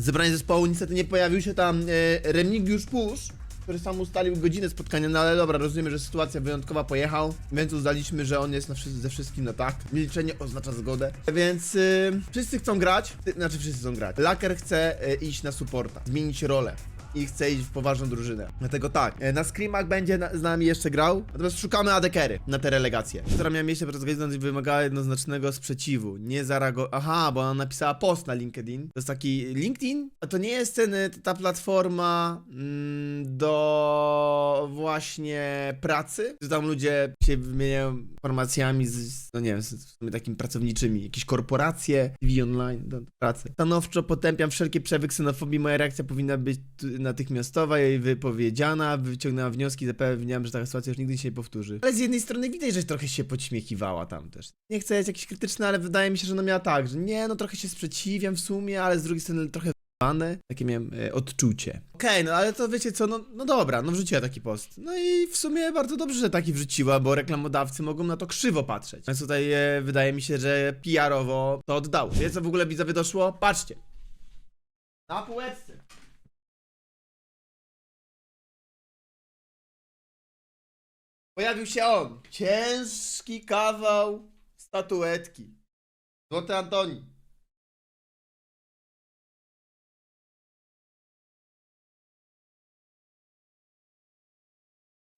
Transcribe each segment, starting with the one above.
Zebranie zespołu niestety nie pojawił się tam e, Remigiusz Pusz, który sam ustalił godzinę spotkania, no ale dobra, rozumiemy, że sytuacja wyjątkowa pojechał, więc uznaliśmy, że on jest na ze wszystkim na tak. Milczenie oznacza zgodę. Więc y, wszyscy chcą grać, znaczy wszyscy chcą grać. Laker chce y, iść na supporta, zmienić rolę. I chce iść w poważną drużynę. Dlatego tak, e, na screamach będzie na, z nami jeszcze grał, natomiast szukamy adekery na te relegacje. Która miała miejsce podczas godziny wymagała jednoznacznego sprzeciwu. Nie zareagował. Aha, bo ona napisała post na LinkedIn. To jest taki LinkedIn? A to nie jest ten, y, ta platforma mm, do właśnie pracy, że tam ludzie się wymieniają informacjami z, no nie wiem, z, takim pracowniczymi, jakieś korporacje, TV online do pracy. Stanowczo potępiam wszelkie przejawy ksenofobii. Moja reakcja powinna być natychmiastowa i wypowiedziana. Wyciągnęłam wnioski, zapewniam, że taka sytuacja już nigdy się nie powtórzy. Ale z jednej strony widać, że trochę się podśmiechiwała tam też. Nie chcę być jakiś krytyczny, ale wydaje mi się, że ona miała tak, że nie, no trochę się sprzeciwiam w sumie, ale z drugiej strony trochę Wane, takie miałem e, odczucie. Okej, no ale to wiecie co, no, no dobra, no wrzuciła taki post. No i w sumie bardzo dobrze, że taki wrzuciła, bo reklamodawcy mogą na to krzywo patrzeć. Więc tutaj e, wydaje mi się, że PR-owo to oddało. Wiecie co w ogóle widzowie doszło? Patrzcie. Na półeczce. Pojawił się on. Ciężki kawał statuetki. Złoty Antoni.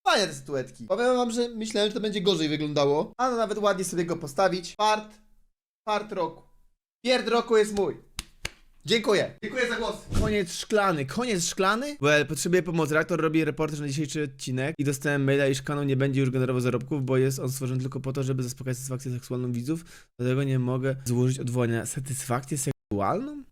Fajne te statuetki. Powiem wam, że myślałem, że to będzie gorzej wyglądało. A no nawet ładnie sobie go postawić. Fart. Fart roku. Pierd roku jest mój. Dziękuję. Dziękuję za głos. Koniec szklany. Koniec szklany? Well, potrzebuję pomocy. Reaktor robi reportaż na dzisiejszy odcinek i dostałem maila, iż kanał nie będzie już generował zarobków, bo jest on stworzony tylko po to, żeby zaspokajać satysfakcję seksualną widzów. Dlatego nie mogę złożyć odwołania. Satysfakcję seksualną?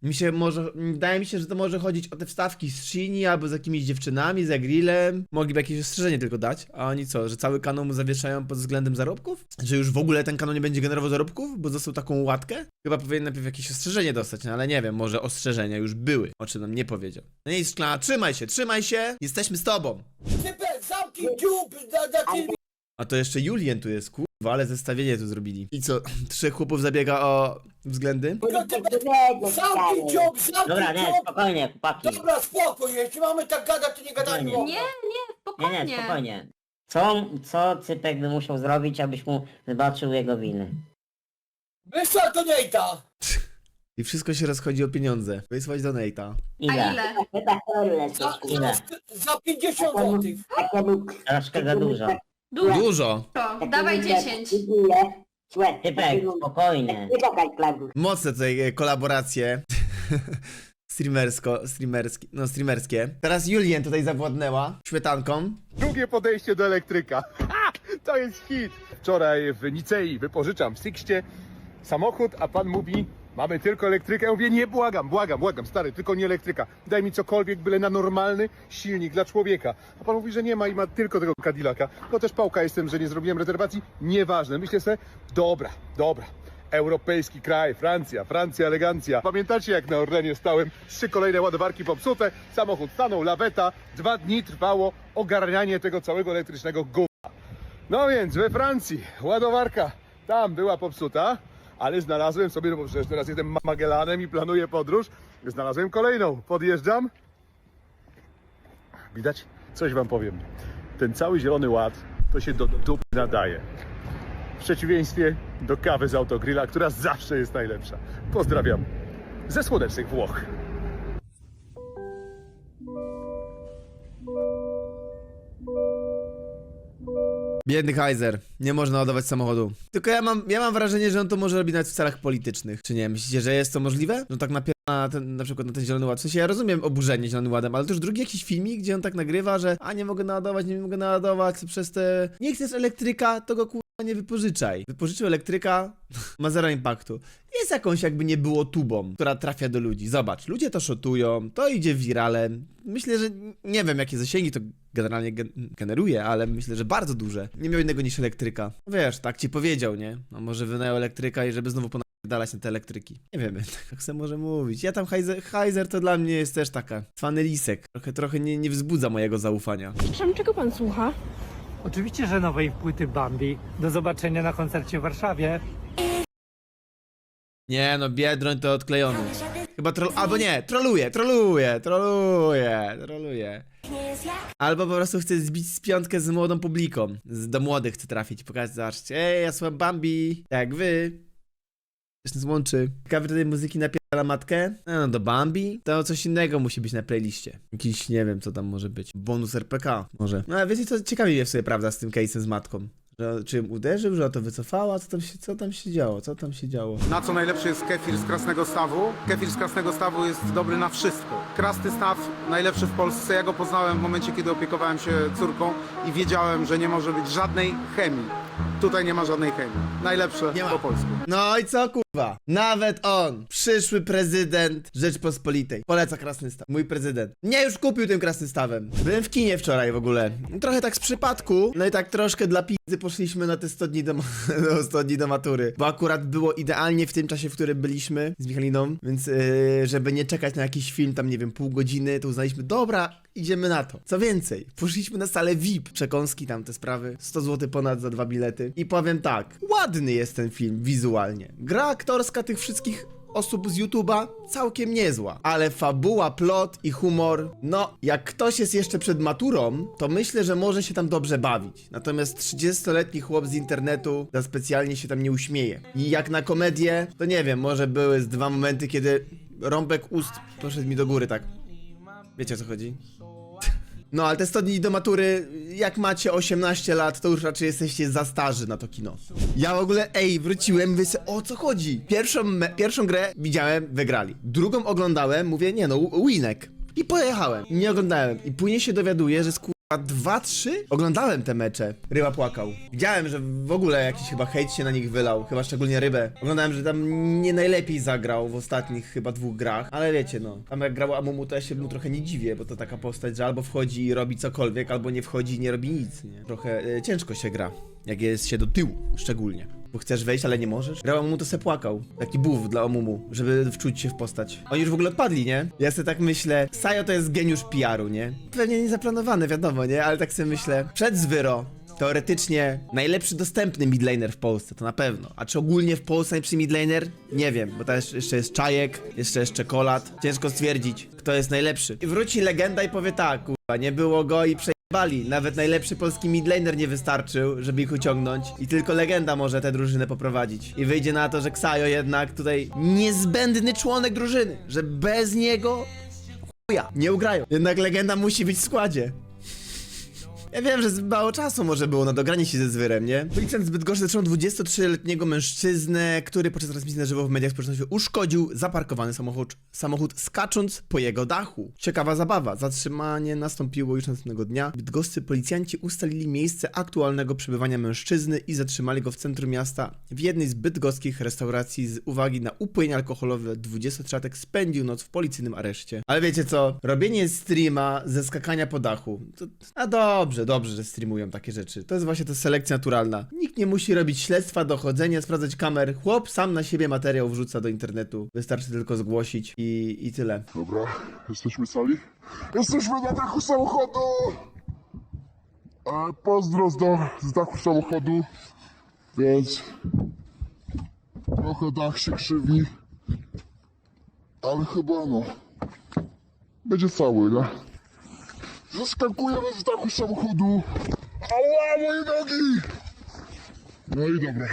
Mi się może, wydaje mi się, że to może chodzić o te wstawki z Shini albo z jakimiś dziewczynami, za grillem. Mogliby jakieś ostrzeżenie tylko dać, a oni co, że cały kanał mu zawieszają pod względem zarobków? Że już w ogóle ten kanał nie będzie generował zarobków, bo dostał taką łatkę? Chyba powinien najpierw jakieś ostrzeżenie dostać, no ale nie wiem, może ostrzeżenia już były, o czym nam nie powiedział. No i szklana, trzymaj się, trzymaj się, jesteśmy z tobą. A to jeszcze Julien tu jest, kurwa, ale zestawienie tu zrobili. I co, trzech chłopów zabiega o względy? zamknij dziób, zamknij Dobra, nie, dziób. spokojnie, chłopaki. Dobra, spokój, jeśli mamy tak gadać, to nie gadajmy. Nie, nie, Nie, spokojnie. nie, spokojnie. Co, co Cypek by musiał zrobić, abyś mu wybaczył jego winy? Wysłał to Nejta. I wszystko się rozchodzi o pieniądze. Wysłać do Nate'a. A Ile? ile? Za, Ile? za, za 50 złotych. Troszkę za dużo. Dużo. Dużo! Dawaj 10. Cypek, spokojnie. Mocne tutaj e, kolaboracje. Streamersko, streamerskie, no streamerskie. Teraz Julien tutaj zawładnęła śmietanką. Drugie podejście do elektryka. Ha! To jest hit. Wczoraj w Nicei wypożyczam w Sixcie samochód, a pan mówi, mamy tylko elektrykę. Ja mówię, nie, błagam, błagam, błagam, stary, tylko nie elektryka. Daj mi cokolwiek, byle na normalny silnik dla człowieka. A pan mówi, że nie ma i ma tylko tego Cadillaca. No też pałka jestem, że nie zrobiłem rezerwacji. Nieważne. Myślę sobie, dobra, dobra. Europejski kraj, Francja, Francja, elegancja. Pamiętacie jak na Orlenie stałem? Trzy kolejne ładowarki popsute, samochód stanął, laweta. Dwa dni trwało ogarnianie tego całego elektrycznego gówna. No więc we Francji ładowarka tam była popsuta, ale znalazłem sobie, no bo przecież teraz jestem Magellanem i planuję podróż, znalazłem kolejną. Podjeżdżam. Widać? Coś wam powiem. Ten cały zielony ład to się do dupy nadaje. W przeciwieństwie do kawy z autogrilla, która zawsze jest najlepsza. Pozdrawiam ze słonecznych Włoch. Biedny Heiser, nie można ładować samochodu. Tylko ja mam, ja mam wrażenie, że on to może robić nawet w celach politycznych. Czy nie? Myślicie, że jest to możliwe? No tak na, ten, na przykład na ten zielony ład. W sensie ja rozumiem oburzenie zielonym ładem, ale to już drugi jakiś filmik, gdzie on tak nagrywa, że a nie mogę naładować, nie mogę naładować przez te... Nie chcesz elektryka, to go kurwa nie wypożyczaj. Wypożyczył elektryka, ma zero impaktu. Jest jakąś jakby nie było tubą, która trafia do ludzi. Zobacz, ludzie to szotują, to idzie wiralem. Myślę, że nie wiem jakie zasięgi to generalnie gen generuje, ale myślę, że bardzo duże. Nie miał innego niż elektryka. Wiesz, tak ci powiedział, nie? No może wynajął elektryka i żeby znowu ponadalać na te elektryki. Nie wiemy, tak se może mówić. Ja tam Heiser, Heiser to dla mnie jest też taka cwany lisek. Trochę, trochę nie, nie wzbudza mojego zaufania. Przepraszam, czego pan słucha? Oczywiście, że nowej płyty Bambi. Do zobaczenia na koncercie w Warszawie. Nie no, Biedroń to odklejony. Chyba troll... Albo nie, troluje, troluje, troluje, troluje. Albo po prostu chce zbić z piątkę z młodą publiką. Z, do młodych chce trafić, pokazać, zobaczcie, ej, ja słucham Bambi, tak wy. Coś nas łączy. Tej muzyki napierdala matkę? No, do Bambi? To coś innego musi być na playliście. Jakiś, nie wiem, co tam może być. Bonus RPK, może. No, ale wiecie, co ciekawi mnie w sobie, prawda, z tym case'em z matką. Że, czy ją uderzył, że o to wycofała? Co tam, się, co tam się działo? Co tam się działo? Na co najlepszy jest kefir z krasnego stawu? Kefir z krasnego stawu jest dobry na wszystko. Krasny staw najlepszy w Polsce. Ja go poznałem w momencie, kiedy opiekowałem się córką i wiedziałem, że nie może być żadnej chemii. Tutaj nie ma żadnej chemii. Najlepsze Nie ma. po polsku. No i co kurwa? Nawet on, przyszły prezydent Rzeczpospolitej. Poleca krasny staw. Mój prezydent. Nie już kupił tym krasnym stawem. Byłem w kinie wczoraj w ogóle. Trochę tak z przypadku. No i tak troszkę dla pizzy poszliśmy na te 100 dni do, do 100 dni do matury. Bo akurat było idealnie w tym czasie, w którym byliśmy z Michaliną. Więc yy, żeby nie czekać na jakiś film, tam nie wiem, pół godziny, to uznaliśmy, dobra, idziemy na to. Co więcej, poszliśmy na salę VIP. Przekąski tam te sprawy. 100 zł ponad za dwa bilety. I powiem tak, ładny jest ten film wizualnie. Gra aktorska tych wszystkich osób z YouTube'a całkiem niezła, ale fabuła, plot i humor, no, jak ktoś jest jeszcze przed maturą, to myślę, że może się tam dobrze bawić. Natomiast 30-letni chłop z internetu za specjalnie się tam nie uśmieje. I jak na komedię, to nie wiem, może były z dwa momenty, kiedy rąbek ust poszedł mi do góry, tak. Wiecie o co chodzi? No, ale te 100 dni do matury, jak macie 18 lat, to już raczej jesteście za starzy na to kino. Ja w ogóle, ej, wróciłem, sobie, o co chodzi? Pierwszą, pierwszą grę widziałem, wygrali. Drugą oglądałem, mówię, nie no, winek. I pojechałem. Nie oglądałem. I później się dowiaduję, że skurwa dwa, trzy? Oglądałem te mecze. Ryba płakał. Widziałem, że w ogóle jakiś chyba hejt się na nich wylał, chyba szczególnie rybę. Oglądałem, że tam nie najlepiej zagrał w ostatnich chyba dwóch grach, ale wiecie no, tam jak grał Amumu, to ja się mu trochę nie dziwię, bo to taka postać, że albo wchodzi i robi cokolwiek, albo nie wchodzi i nie robi nic, nie? Trochę e, ciężko się gra, jak jest się do tyłu, szczególnie. Bo chcesz wejść, ale nie możesz. Grał Amumu, to se płakał. Taki buff dla Amumu, żeby wczuć się w postać. Oni już w ogóle odpadli, nie? Ja sobie tak myślę, Sajo to jest geniusz PR-u, nie? Pewnie niezaplanowany, wiadomo, nie? Ale tak sobie myślę, przed Zwyro Teoretycznie najlepszy dostępny midlaner w Polsce, to na pewno. A czy ogólnie w Polsce najlepszy midlaner? Nie wiem, bo też jeszcze jest Czajek, jeszcze jest Czekolad. Ciężko stwierdzić, kto jest najlepszy. I wróci legenda i powie tak, kurwa, nie było go i przejebali. Nawet najlepszy polski midlaner nie wystarczył, żeby ich uciągnąć. I tylko legenda może tę drużynę poprowadzić. I wyjdzie na to, że Ksajo jednak tutaj niezbędny członek drużyny, że bez niego chuja, nie ugrają. Jednak legenda musi być w składzie. Ja wiem, że mało czasu może było na dogranie się ze zwyrem, nie? Policjant zbyt gorszy zaczął 23-letniego mężczyznę, który podczas transmisji na żywo w mediach społecznościowych uszkodził zaparkowany samochód, samochód skacząc po jego dachu. Ciekawa zabawa. Zatrzymanie nastąpiło już następnego dnia. Bydgoscy policjanci ustalili miejsce aktualnego przebywania mężczyzny i zatrzymali go w centrum miasta w jednej z bydgoskich restauracji z uwagi na upojenie alkoholowe. 20-latek spędził noc w policyjnym areszcie. Ale wiecie co? Robienie streama ze skakania po dachu. To, a dobrze, dobrze, że streamują takie rzeczy. To jest właśnie ta selekcja naturalna. Nikt nie musi robić śledztwa, dochodzenia, sprawdzać kamer. Chłop sam na siebie materiał wrzuca do internetu. Wystarczy tylko zgłosić i, i tyle. Dobra, jesteśmy sali? Jesteśmy na dachu samochodu! E, pozdro z, do, z dachu samochodu, więc trochę dach się krzywi, ale chyba no, będzie cały, nie? Zaskakujemy z dachu samochodu. Ała, moje nogi! No i dobra.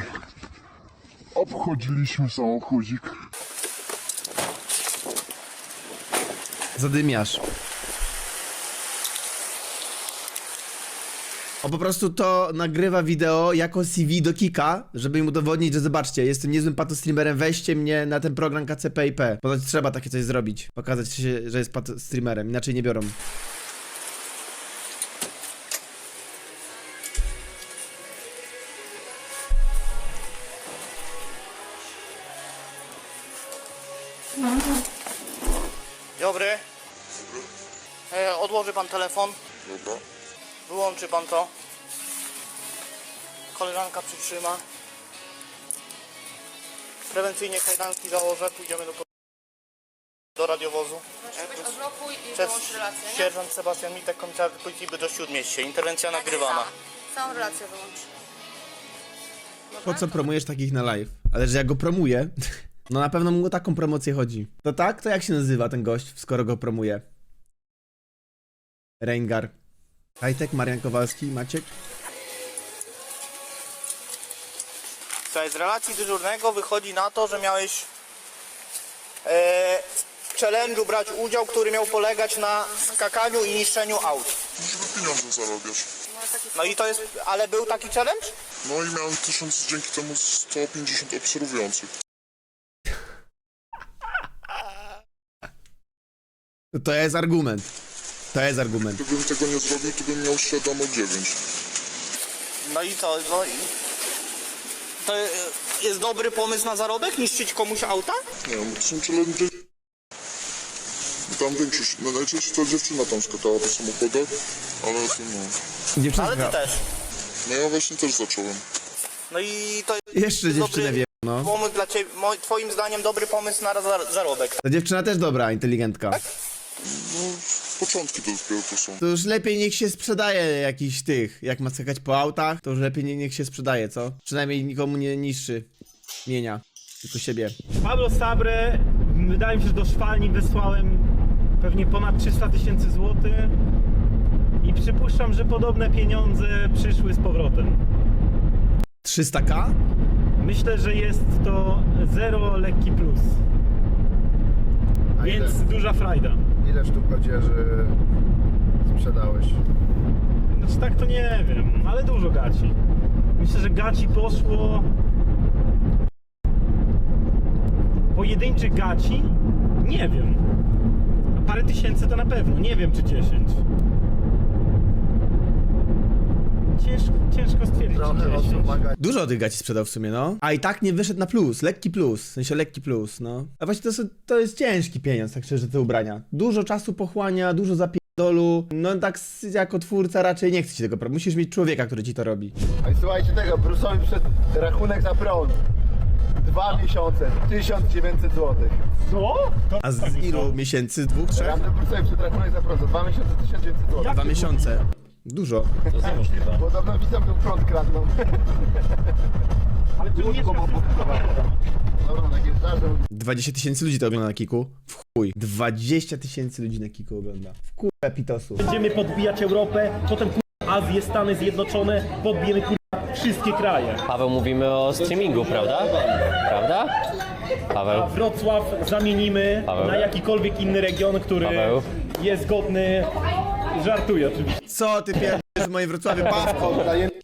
Obchodziliśmy samochodzik. Zadymiarz. O po prostu to nagrywa wideo jako CV do Kika, żeby im udowodnić, że zobaczcie, jestem niezłym patostreamerem, weźcie mnie na ten program KCPIP. Ponoć trzeba takie coś zrobić. Pokazać się, że jest patostreamerem, inaczej nie biorą. Dobry. E, odłoży pan telefon. Dobra. Wyłączy pan to. Koleżanka przytrzyma. Prewencyjnie kajdanki założę, pójdziemy do, do radiowozu. Odblokuj i Przez wyłącz relację, nie? sierżant Sebastian Mitek, komisarz policji do Śródmieście. Interwencja nagrywana. Całą relację wyłącz. Po co promujesz takich na live? Ale że ja go promuję, No na pewno mu o taką promocję chodzi. To tak? To jak się nazywa ten gość, skoro go promuje? Reingar. Hajtek, Marian Kowalski, Maciek? Słuchaj, z relacji dyżurnego wychodzi na to, że miałeś e, w challenge'u brać udział, który miał polegać na skakaniu i niszczeniu aut. Żeby pieniądze zarabiać. No i to jest, ale był taki challenge? No i miałem tysiąc, dzięki temu 150 obserwujących. To jest argument. To jest argument. Gdybym tego nie zrobił, to bym miał świadomo 9. No i co? No i... To jest dobry pomysł na zarobek? Niszczyć komuś auta? Nie wiem, to są challenge. Tam większość, no najczęściej to dziewczyna tam skakała po samochodach, ale to no. Dziewczyna. Ale ty też. No ja właśnie też zacząłem. No i to jest Jeszcze dziewczynę dobry wie, no. pomysł dla ciebie, mo- twoim zdaniem dobry pomysł na za- zarobek. Ta dziewczyna też dobra, inteligentka. No, początki to dopiero to są. To już lepiej niech się sprzedaje jakiś tych. Jak ma skakać po autach, to już lepiej nie, niech się sprzedaje, co? Przynajmniej nikomu nie niszczy mienia, tylko siebie. Pablo Sabre, wydaje mi się, że do szwalni wysłałem pewnie ponad 300 tysięcy złotych i przypuszczam, że podobne pieniądze przyszły z powrotem. 300k? Myślę, że jest to zero lekki plus, więc duża frajda. Ile sztuk odzieży sprzedałeś? Znaczy tak to nie wiem, ale dużo gaci. Myślę, że gaci poszło... Pojedynczych gaci? Nie wiem. Parę tysięcy to na pewno, nie wiem czy 10. Ciężko, ciężko stwierdzić czy 10. Dużo tych gaci sprzedał w sumie, no. A i tak nie wyszedł na plus, lekki plus, w sensie lekki plus, no. A właśnie to, są- to jest ciężki pieniądz, tak szczerze, te ubrania. Dużo czasu pochłania, dużo zapierdolu. No tak s- jako twórca raczej nie chce ci tego, musisz mieć człowieka, który ci to robi. A i słuchajcie tego, Bruce'owi przed rachunek za prąd. Dwa miesiące, 1900 zł. Co? To A z tak ilu miesięcy? Dwóch, trzech? Ramdę Bruce'owi przed rachunek za prąd, za dwa miesiące 1900 zł. Dwa miesiące. Dużo. Podobno widzę, że prąd kradną. Ale tu nie Dobra, takie zdarzą. 20 tysięcy ludzi to ogląda na Kiku. W chuj. 20 tysięcy ludzi na Kiku ogląda. W kurwa pitosów. Będziemy podbijać Europę, potem kurwa, Azję, Stany Zjednoczone, podbijemy kurwa, wszystkie kraje. Paweł, mówimy o streamingu, prawda? Prawda? A Paweł, Wrocław zamienimy Paweł. na jakikolwiek inny region, który Paweł. jest godny. Żartuję oczywiście. Co ty pierdolisz w moim Wrocławiu, Pawko?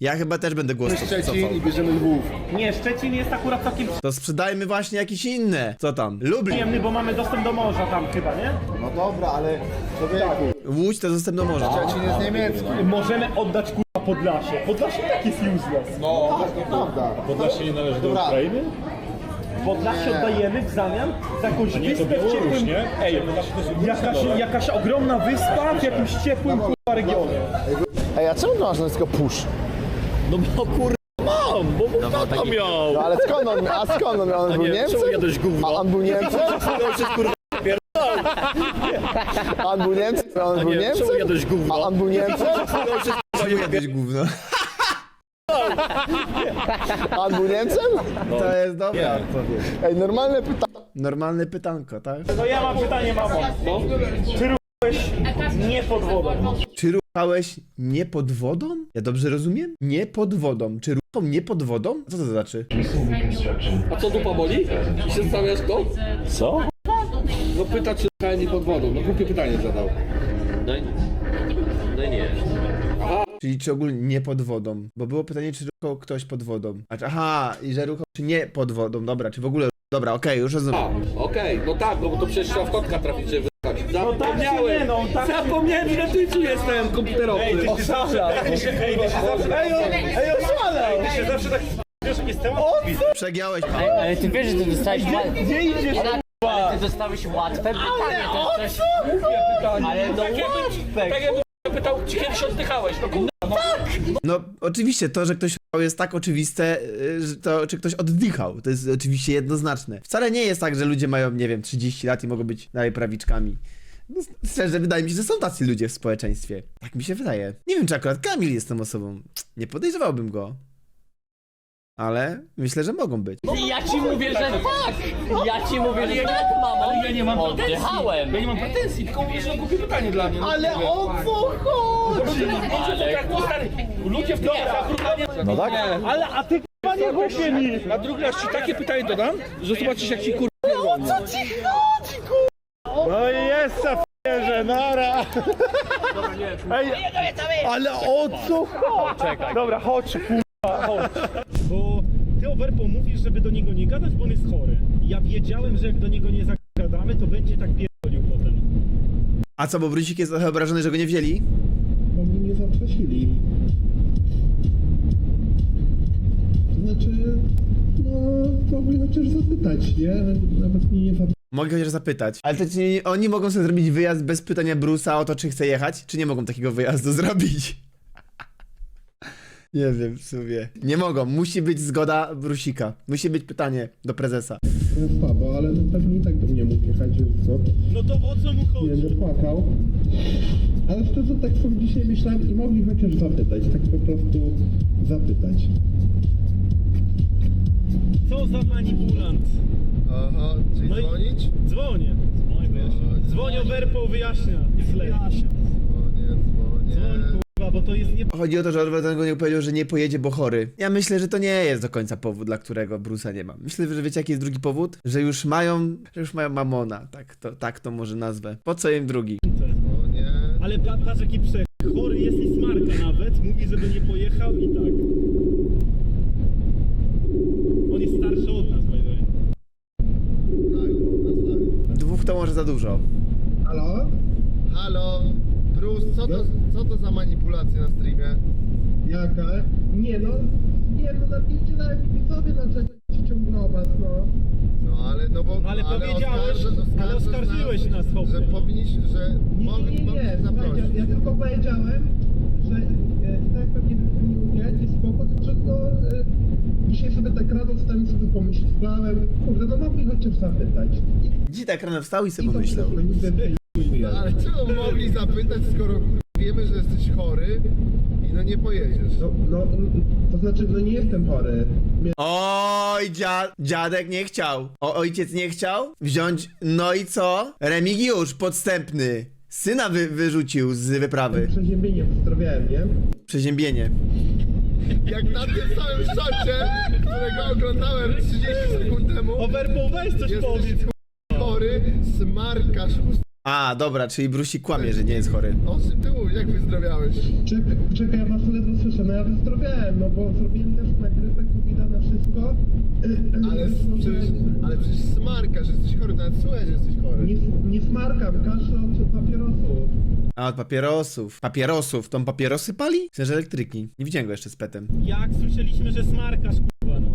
Ja chyba też będę głos cofał. bierzemy Lwów. Nie, Szczecin jest akurat całkiem To sprzedajmy właśnie jakieś inne. Co tam? Lublin. przyjemny, bo mamy dostęp do morza tam chyba, nie? No dobra, ale człowieku, Łódź to dostęp do morza. Szczecin jest niemiecki. Możemy oddać kurwa Podlasie. Podlasie tak jest useless. No, to prawda. Podlasie nie należy do Dobra. Ukrainy? Podlasie oddajemy w zamian za jakąś wyspę w ciepłym... Ej, jakaś, jakaś ogromna wyspa w jakimś ciepłym kurwa regionie. Ej, a czemu to masz nazwisko Push? No bo kurwa mam, bo mój tata miał. No ale skąd on, a skąd on miał? On był Niemcem? Czemu jadłeś gówno? A on był Niemcem? A on był Niemcem? A on był Niemcem? A on był Niemcem? Czemu jadłeś gówno? A był Niemcem? To jest dobra odpowiedź. Ej, normalne pytanie. Normalne pytanko, tak? No ja mam pytanie, mamo. Czy ruchałeś nie pod wodą? Czy ruchałeś nie pod wodą? Ja dobrze rozumiem? Nie pod wodą. Czy ruchał nie pod wodą? Co to znaczy? A co dupa boli? I się zastanawiasz go? Co? No pyta czy nie pod wodą. No głupie pytanie zadał. no, i- no. Czyli czy ogólnie nie pod wodą? Bo było pytanie, czy ruchał ktoś pod wodą. A, czy- aha, i że ruchał czy nie pod wodą. Dobra, czy w ogóle... Dobra, okej, już rozumiem. Okej, no tak, no bo to przecież trzeba w kotka trafić, żeby wyjechać. No tak czy nie, no tak Zapomniałem, że ty tu jestem komputerowy. Ej, ty się zawsze... Ej, ty się ej, się. Ej, ej, oszalał! Ty się zawsze tak... Wiesz, jak jest temat? Przegiałeś. Ale ty wiesz, że ty dostałeś łatwe... Gdzie idziesz? Ale ty dostałeś łatwe pytanie, to jest coś... Ale no łatwe! Tak jakbym pytał, czy kiedyś oddychałeś. No kurwa, No, oczywiście, to, że ktoś jest tak oczywiste, y, że to, czy ktoś oddychał. To jest oczywiście jednoznaczne. Wcale nie jest tak, że ludzie mają, nie wiem, 30 lat i mogą być dalej prawiczkami. No, szczerze, wydaje mi się, że są tacy ludzie w społeczeństwie. Tak mi się wydaje. Nie wiem, czy akurat Kamil jest tą osobą. Nie podejrzewałbym go. Ale myślę, że mogą być. I ja ci mówię, że tak! Ja ci mówię, że tak, mamo! Ja nie mam pretensji. Ja nie mam pretensji, tylko mówię, że to głupie pytanie dla mnie. no. Ale o co chodzi? Ale Stary, Ludzie w tym No tak? Ale, a ty k***a nie głupie mi! Na drugi raz ci takie pytanie dodam, że zobaczysz jak ci kur... O co ci No i jest że nara! Ej, ale o co chodzi? Dobra, chodź, kurwa, chodź. Bo ty o Werpo mówisz, żeby do niego nie gadać, bo on jest chory. Ja wiedziałem, że jak do niego nie zagadamy, to będzie tak pierdolił potem. A co, bo Brusik jest trochę obrażony, że go nie wzięli? Bo mnie nie zaprosili. To znaczy, no, mogli chociaż zapytać, nie? Nawet mnie nie zaprosili. Mogę chociaż zapytać. Ale to czy oni mogą sobie zrobić wyjazd bez pytania Brusa o to, czy chce jechać? Czy nie mogą takiego wyjazdu zrobić? Nie wiem, w sumie. Nie mogą. Musi być zgoda Brusika. Musi być pytanie do prezesa. To jest słabo, ale no pewnie i tak do mnie mógł jechać, że co? No to o co mu Nie chodzi? będę płakał. Ale szczerze tak sobie dzisiaj myślałem i mogli chociaż zapytać, tak po prostu zapytać. Co za manipulant? Aha, czyli No i- dzwonić? Dzwonię. Dzwonię Werpo, wyjaśnia. Wyjaśnia. Dzwonię, dzwonię. Dzwoń, to jest nie... Chodzi o to, że Orwell nie powiedział, że nie pojedzie, bo chory. Ja myślę, że to nie jest do końca powód, dla którego Brusa nie ma. Myślę, że wiecie, jaki jest drugi powód? Że już mają, że już mają mamona. Tak to, tak to może nazwę. Po co im drugi? Ale pa, patrz jaki przech. Chory jest i smarka nawet. Mówi, żeby nie pojechał i tak. On jest starszy od nas, by the way. Tak, no tak. Dwóch to może za dużo. Halo? Halo, Bruce, co to, co to za manipulacje na streamie? Jaka? Nie no, nie no, napierdzielałem widzowie na czego ci ciągnął was, no. No ale no bo... Ale powiedziałeś, ale oskarżyłeś nas, chłopie. Że powinniś, że Nie, mogli nie, nie, nie. Zaprosić. ja tylko powiedziałem, że e, tak jak pewnie mówię, jest spoko, tylko że no, e, dzisiaj sobie tak rano wstałem sobie pomyślałem, kurde, no mogli chociaż zapytać. I, Dziś tak rano wstał i i sobie to pomyślał. wszystko, nic więcej. Ale czemu mogli zapytać, skoro wiemy, że jesteś chory i no nie pojedziesz? No, no, to znaczy, no nie jestem chory. Oj, dzia dziadek nie chciał. O, ojciec nie chciał wziąć. No i co? Remigiusz, podstępny. Syna wy wyrzucił z wyprawy. Przeziębienie pozdrowiałem, nie? Przeziębienie. Jak na tym samym szocie, którego oglądałem 30 sekund temu, O Werpo, weź coś jesteś powiedz. chory, smarkasz ust. A, dobra, czyli Brusik kłamie, że nie jest chory. O czym ty mówisz, jak wyzdrowiałeś? Czekaj, czekaj, ja was ledwo słyszę, no ja wyzdrowiałem, no bo zrobiłem też na grypę, covid na wszystko. Ale No, przecież, ale przecież smarkasz, jesteś chory, nawet słuchaj, że jesteś chory. Nie, nie smarkam, kaszę od papierosów. A od papierosów. Papierosów. Tą papierosy pali? Chcesz elektryki. Nie widziałem go jeszcze z petem. Jak słyszeliśmy, że smarkasz, kurwa, no.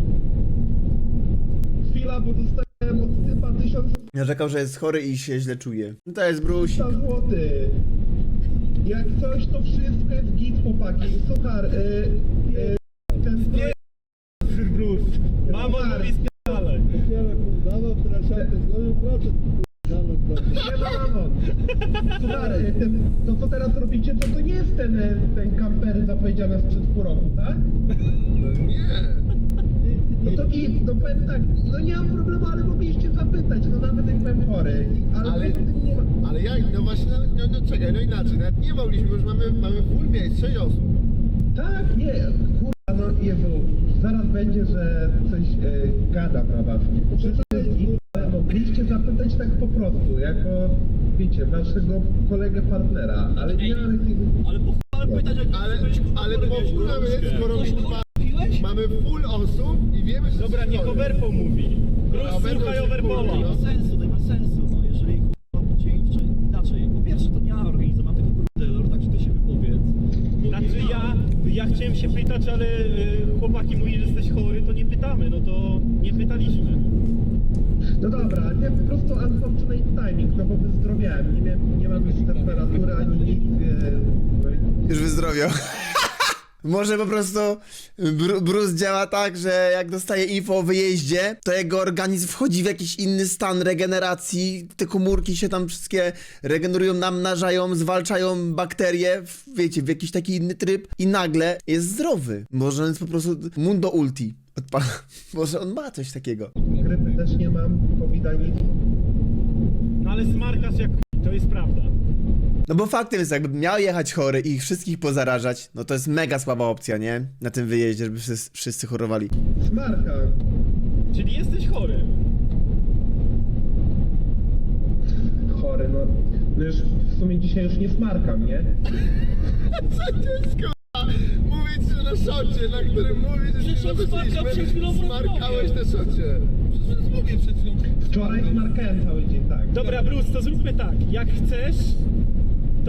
Chwila, bo dostałem od typa 1000 Narzekał, że jest chory i się źle czuje. No to jest Brusik. złotych. Jak coś, to wszystko jest git, chłopaki. Słuchaj, y, y, ten Bruce. Mamo mówi spierdalaj. Nie ma mamo. Słuchaj, y, ten, to co teraz robicie, to to nie jest ten, y, ten kamper zapowiedziany sprzed pół roku, tak? No nie. No to git, no powiem tak, no nie mam problemu, ale mogliście zapytać, no nawet jak byłem chory. Ale, Ale- tym nie ma. Ale jak, no właśnie, no, no, no czekaj, no inaczej, nawet nie mogliśmy, już mamy, mamy full miejsc, 6 osób. Tak, nie, kurwa, no Jezu, zaraz będzie, że coś e, gadam na was. Przecież to jest git, ale mogliście zapytać tak po prostu, jako, wiecie, waszego kolegę partnera, ale nie mam. Ale po chuj pytać, jak Ale, ale po skoro kurwa, full osób i wiemy, że Dobra, niech. Overpo mówi. Bruce, Overpo słuchaj się Overpoła. wkurwi, no. sensu, to nie ma sensu, no jeżeli kurwa dzień wcześniej. Inaczej, po pierwsze to nie ja organizowałem tego kurdelor, także ty się wypowiedz. Znaczy ja, ja chciałem się pytać, ale y, chłopaki mówili, że jesteś chory, to nie pytamy, no to nie pytaliśmy. No dobra, nie, po prostu unfortunate timing, no bo wyzdrowiałem, nie, miałem, nie mam już temperatury ani nic, e, no Już wyzdrowiał. Może po prostu Bru Bruce działa tak, że jak dostaje info o wyjeździe, to jego organizm wchodzi w jakiś inny stan regeneracji, te komórki się tam wszystkie regenerują, namnażają, zwalczają bakterie, w, wiecie, w jakiś taki inny tryb i nagle jest zdrowy. Może on jest po prostu mundo ulti. Odpa- Może on ma coś takiego. Grypy też nie mam, covid nic. No ale smarkasz jak chuj, to jest prawda. No bo faktem jest, jakby miał jechać chory i ich wszystkich pozarażać, no to jest mega słaba opcja, nie? Na tym wyjeździe, żeby wszyscy, wszyscy chorowali. Smarka. Czyli jesteś chory. Chory, no. No już w sumie dzisiaj już nie smarkam, nie? Co to jest kurwa? Mówić, że na szocie, na którym mówisz, że Przecież on smarkał przed chwilą Smarkałeś na szocie. Przecież mówię przed chwilą. Wczoraj smarkałem cały dzień, tak. Dobra, Bruce, to zróbmy tak. Jak chcesz,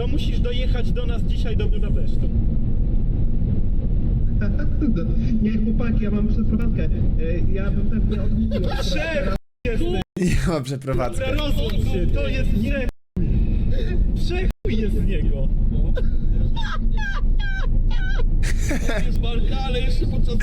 to musisz dojechać do nas dzisiaj do Budapesztu. Nie, chłopaki, ja mam przeprowadzkę. E, Ja bym pewnie odmówił. Trzech jesteś. Nie ma przeprowadzki. Dobra, rozłącz się, to jest trzech. Trzech jest z niego. Smarka, ale jeszcze podczas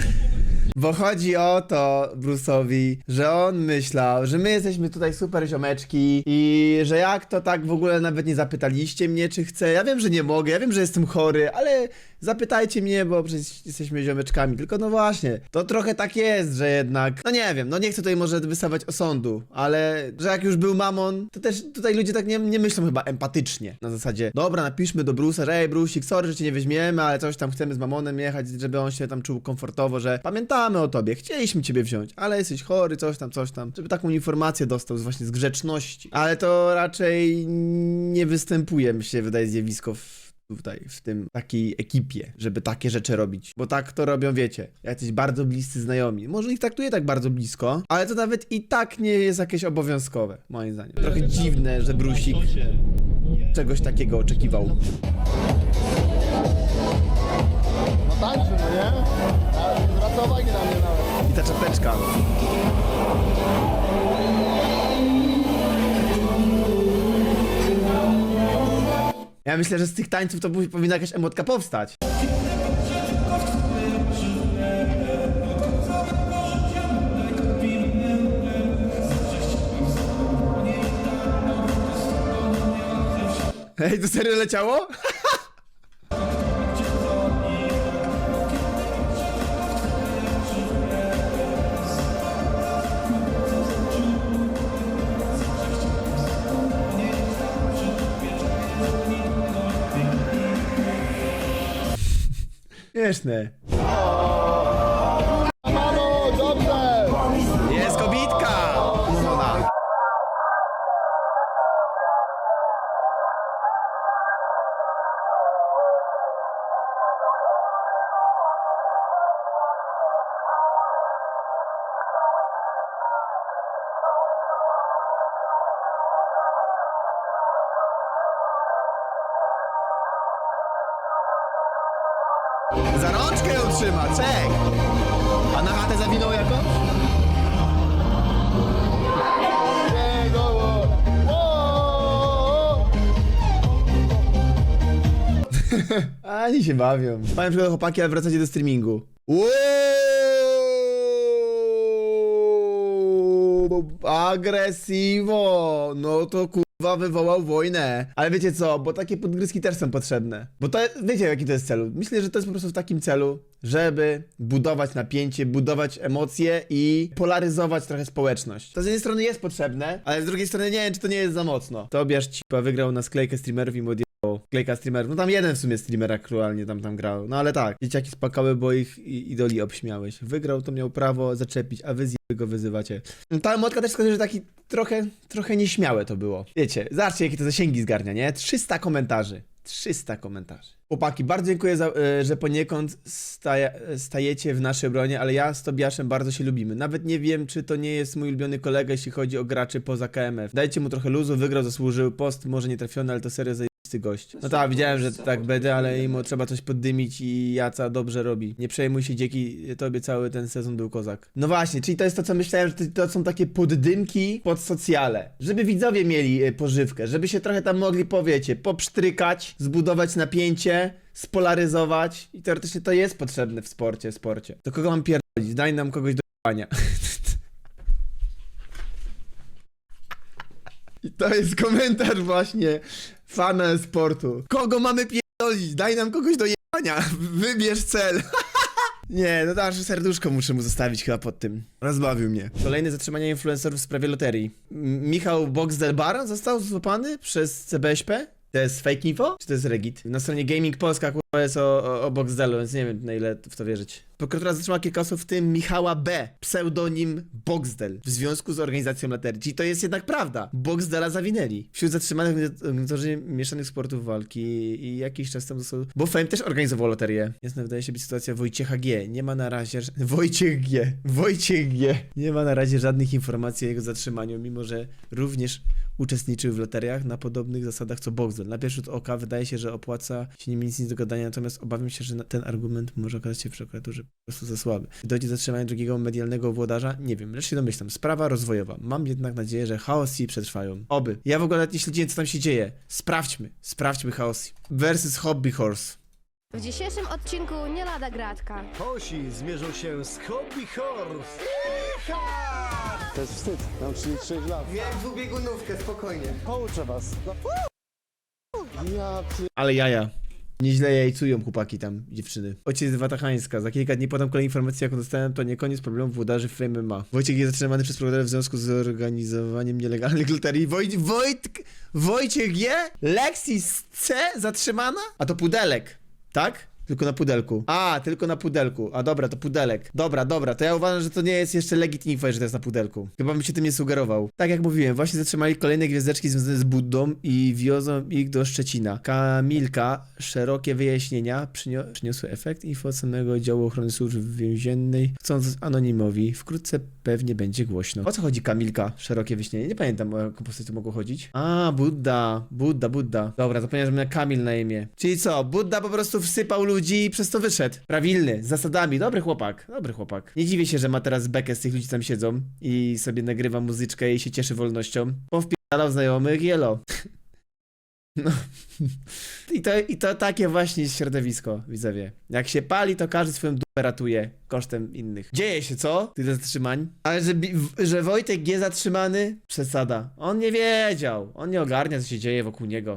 Bo chodzi o to Bruce'owi, że on myślał, że my jesteśmy tutaj super ziomeczki i że jak to tak w ogóle nawet nie zapytaliście mnie, czy chcę. Ja wiem, że nie mogę, ja wiem, że jestem chory, ale zapytajcie mnie, bo przecież jesteśmy ziomeczkami. Tylko no właśnie, to trochę tak jest, że jednak, no nie wiem, no nie chcę tutaj może wystawać osądu, ale że jak już był mamon, to też tutaj ludzie tak nie, nie myślą chyba empatycznie. Na zasadzie, dobra, napiszmy do Bruce'a, że ej Brusik, sorry, że cię nie weźmiemy, ale coś tam chcemy z mamonem jechać, żeby on się tam czuł komfortowo, że pamiętamy o tobie, chcieliśmy ciebie wziąć, ale jesteś chory, coś tam, coś tam, żeby taką informację dostał właśnie z grzeczności. Ale to raczej nie występuje, mi się wydaje, zjawisko w tutaj, w tym takiej ekipie, żeby takie rzeczy robić. Bo tak to robią, wiecie, jacyś bardzo bliscy znajomi. Może ich traktuje tak bardzo blisko, ale to nawet i tak nie jest jakieś obowiązkowe, moim zdaniem. Trochę dziwne, że Brusik czegoś takiego oczekiwał. No tańczy, no nie? Zwraca uwagi na mnie nawet. I ta czapeczka. Ja myślę, że z tych tańców to powi- powinna jakaś emotka powstać. Ej, to serio leciało? Śmieszne. Za rączkę ją trzyma, czek! A na chatę zawinął jakąś? Nie, goło! O! Ani się bawią. Pamiętam, że chłopaki, ale wracacie do streamingu. Wow! Agresivo! No to kurwa wywołał wojnę. Ale wiecie co, bo takie podgryzki też są potrzebne. Bo to, wiecie jaki to jest celu? Myślę, że to jest po prostu w takim celu, żeby budować napięcie, budować emocje i polaryzować trochę społeczność. To z jednej strony jest potrzebne, ale z drugiej strony nie wiem, czy to nie jest za mocno. Tobiasz Cipa wygrał na sklejkę streamerów i odjebało. Klejka streamerów. No tam jeden w sumie streamer aktualnie tam tam grał. No ale tak, dzieciaki spakały, bo ich idoli obśmiałeś. Wygrał, to miał prawo zaczepić, a wy z go wyzywacie. No, Ta emotka też wskazuje, że taki trochę, trochę nieśmiałe to było. Wiecie, zobaczcie jakie to zasięgi zgarnia, nie? 300 komentarzy. 300 komentarzy. Chłopaki, bardzo dziękuję, za, e, że poniekąd stajecie w naszej obronie, ale ja z Tobiaszem bardzo się lubimy. Nawet nie wiem, czy to nie jest mój ulubiony kolega, jeśli chodzi o graczy poza KMF. Dajcie mu trochę luzu, wygrał, zasłużył. Post może nie trafiony, ale to serio zajebisty gość. No tak, widziałem, że tak będę, ale im trzeba coś poddymić i Jaca dobrze robi. Nie przejmuj się, dzięki tobie cały ten sezon był kozak. No właśnie, czyli to jest to, co myślałem, że to, są takie poddymki pod socjale. Żeby widzowie mieli e, pożywkę, żeby się trochę tam mogli, powiecie, popsztrykać, zbudować napięcie, spolaryzować i teoretycznie to jest potrzebne w sporcie, sporcie. To kogo mam pierdolić? Daj nam kogoś do jebania. I to jest komentarz właśnie fana sportu. Kogo mamy pierdolić? Daj nam kogoś do jebania. Wybierz cel. Nie, no nasze serduszko muszę mu zostawić chyba pod tym. Rozbawił mnie. Kolejne zatrzymanie influencerów w sprawie loterii. M- Michał Boxdelbar został złapany przez CBŚP? To jest fake info? Czy to jest Regit? Na stronie Gaming Polska jest o, o, o Boxdelu, więc nie wiem na ile w to wierzyć. Prokuratura zatrzymała kilka osób, w tym Michała B., pseudonim Boxdel, w związku z organizacją loterii. Czyli to jest jednak prawda. Boxdela zawinęli. Wśród zatrzymanych organizatorzy mieszanych sportów walki i jakiś czas temu został... Bo Fame też organizował loterię. Jasne, wydaje się być sytuacja Wojciecha G. Nie ma na razie... Wojciech G. Wojciech G. Nie ma na razie żadnych informacji o jego zatrzymaniu, mimo że również uczestniczył w loteriach na podobnych zasadach co Boxdel. Na pierwszy rzut oka wydaje się, że opłaca się nim nic, nic do natomiast obawiam się, że ten argument może okazać się w prokuraturze po prostu za słaby. Dojdzie do zatrzymania drugiego medialnego włodarza? Nie wiem, lecz się domyślam. Sprawa rozwojowa. Mam jednak nadzieję, że chaosy przetrwają. Oby. Ja w ogóle nawet nie śledziłem, co tam się dzieje. Sprawdźmy. Sprawdźmy chaosy. Versus Hobby Horse. W dzisiejszym odcinku nie lada gratka. Hosi zmierzą się z Hobby Horse. To jest wstyd, mam 36 lat. Wiem dwubiegunówkę, spokojnie. Pouczę was. Ja pier... Ale jaja. Nieźle jajcują chłopaki tam, dziewczyny. Ojciec Watachańska. Za kilka dni podam kolejne informacje, jaką dostałem, to nie koniec problemu włodarzy w Fame MMA. Wojciech jest zatrzymany przez prokuratora w związku z organizowaniem nielegalnych loterii. Wojt... Wojt... Wojciech G? Lexis C? Zatrzymana? A to pudelek, tak? Tylko na pudelku. A, tylko na pudelku. A dobra, to pudelek. Dobra, dobra, to ja uważam, że to nie jest jeszcze legit info, że to jest na pudelku. Chyba bym się tym nie sugerował. Tak jak mówiłem, właśnie zatrzymali kolejne gwiazdeczki związane z Buddą i wiozą ich do Szczecina. Kamilka, szerokie wyjaśnienia przynio- przyniosły efekt. Info od samego działu ochrony służby więziennej, chcąc anonimowi. Wkrótce pewnie będzie głośno. O co chodzi Kamilka? Szerokie wyjaśnienie? Nie pamiętam o jaką postać tu mogło chodzić. A, Budda, Budda, Budda. Dobra, zapomniałem, że miał Kamil na imię. Czyli co, Budda po prostu wsypał ludzi i przez to wyszedł. Prawilny, z zasadami. Dobry chłopak, dobry chłopak. Nie dziwię się, że ma teraz bekę z tych ludzi, co tam siedzą i sobie nagrywa muzyczkę i się cieszy wolnością. Powpierdalał znajomych, jelo. No. I to, I to takie właśnie jest środowisko, widzowie. Jak się pali, to każdy swoją dupę ratuje kosztem innych. Dzieje się, co? Tyle zatrzymań. Ale że, że Wojtek jest zatrzymany? Przesada. On nie wiedział. On nie ogarnia, co się dzieje wokół niego.